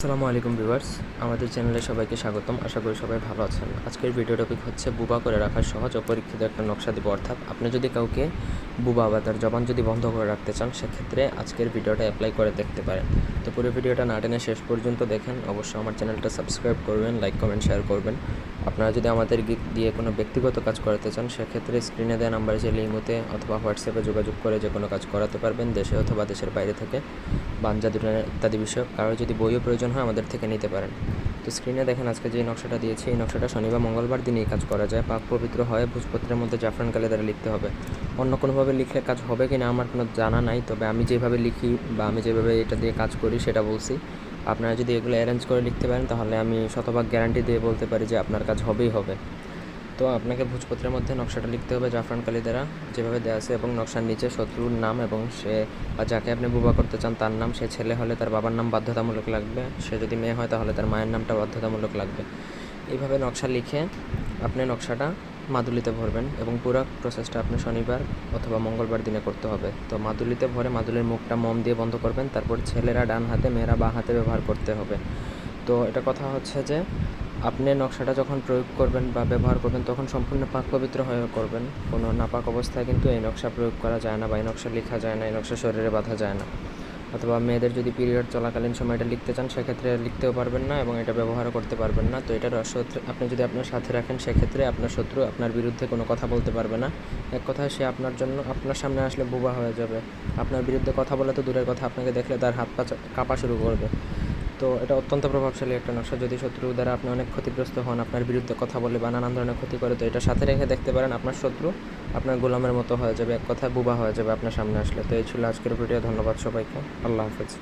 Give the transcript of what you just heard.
আসসালামু আলাইকুম ভিউয়ার্স, আমাদের চ্যানেলে সবাইকে স্বাগতম। আশা করি সবাই ভালো আছেন। আজকের ভিডিও টপিক হচ্ছে বুবা করে রাখার সহজ ও পরীক্ষিত একটা নকশা দিব। অর্থাৎ আপনি যদি কাউকে বুবা বা তার জবান যদি বন্ধ করে রাখতে চান, সেক্ষেত্রে আজকের ভিডিওটা অ্যাপ্লাই করে দেখতে পারেন। তো পুরো ভিডিওটা না টেনে শেষ পর্যন্ত দেখেন। অবশ্যই আমার চ্যানেলটা সাবস্ক্রাইব করবেন লাইক কমেন্ট শেয়ার করবেন। আপনারা যদি আমাদের দিয়ে কোনো ব্যক্তিগত কাজ করাতে চান, সেক্ষেত্রে স্ক্রিনে দেওয়া নাম্বারে যে লিমোতে অথবা হোয়াটসঅ্যাপে যোগাযোগ করে যে কোনো কাজ করাতে পারবেন, দেশে অথবা দেশের বাইরে থেকে। বাঞ্জা দুটানের ইত্যাদি বিষয়ক কারও যদি বইও প্রয়োজন হয় আমাদের থেকে নিতে পারেন। তো স্ক্রিনে দেখেন, আজকে যে নকশাটা দিয়েছি, এই নকশাটা শনিবার, মঙ্গলবার দিনেই কাজ করা যায়। পাক পবিত্র হয়, ভোজপত্রের মধ্যে জাফরান কালে দ্বারা লিখতে হবে। অন্য কোনোভাবে লিখলে কাজ হবে কি না আমার কোনো জানা নাই, তবে আমি যেভাবে লিখি বা আমি যেভাবে এটা দিয়ে কাজ করি, সেটা বলছি। আপনারা যদি এগুলো অ্যারেঞ্জ করে লিখতে পারেন, তাহলে আমি শতভাগ গ্যারান্টি দিয়ে বলতে পারি যে আপনার কাজ হবেই হবে। তো আপনাকে ভোজপত্রের মধ্যে নকশাটা লিখতে হবে জাফরান কালি দ্বারা। যেভাবে দেওয়া আছে এবং নকশার নিচে শত্রুর নাম এবং সে বা যাকে আপনি বুবা করতে চান, তার নাম, সে ছেলে হলে তার বাবার নাম বাধ্যতামূলক লাগবে। সে যদি মেয়ে হয়, তাহলে তার মায়ের নামটা বাধ্যতামূলক লাগবে। এইভাবে নকশা লিখে আপনি নকশাটা মাদুলিতে ভরবেন এবং পুরো প্রসেসটা আপনি শনিবার অথবা মঙ্গলবার দিনে করতে হবে। তো মাদুলিতে ভরে মাদুলির মুখটা মম দিয়ে বন্ধ করবেন, তারপর ছেলেরা ডান হাতে, মেয়েরা বাঁ হাতে ব্যবহার করতে হবে। তো এটা কথা হচ্ছে যে, আপনি নকশাটা যখন প্রয়োগ করবেন বা ব্যবহার করবেন, তখন সম্পূর্ণ পাক পবিত্র হয়ে করবেন। কোনো নাপাক অবস্থায় কিন্তু এই নকশা প্রয়োগ করা যায় না বা এই নকশা লেখা যায় না, এই নকশা শরীরে বাঁধা যায় না। অথবা মেয়েদের যদি পিরিয়ড চলাকালীন সময় এটা লিখতে চান, সেক্ষেত্রে লিখতেও পারবেন না এবং এটা ব্যবহারও করতে পারবেন না। তো এটা শত্রু আপনি যদি আপনার সাথে রাখেন, সেক্ষেত্রে আপনার শত্রু আপনার বিরুদ্ধে কোনো কথা বলতে পারবে না। এক কথায় সে আপনার জন্য, আপনার সামনে আসলে বোবা হয়ে যাবে। আপনার বিরুদ্ধে কথা বলে তো দূরের কথা, আপনাকে দেখলে তার হাত পা কাঁপা শুরু করবে। তো এটা অত্যন্ত প্রভাবশালী একটা নকশা। যদি শত্রু দ্বারা আপনি অনেক ক্ষতিগ্রস্ত হন, আপনার বিরুদ্ধে কথা বলে বা নানান ধরনের ক্ষতি করে, তো এটা সাথে রেখে দেখতে পারেন আপনার শত্রু আপনার গোলামের মতো হয়ে যাবে, এক কথায় বুবা হয়ে যাবে আপনার সামনে আসলে। তো এই ছিল আজকের ভিডিও। ধন্যবাদ সবাইকে। আল্লাহ হাফেজ।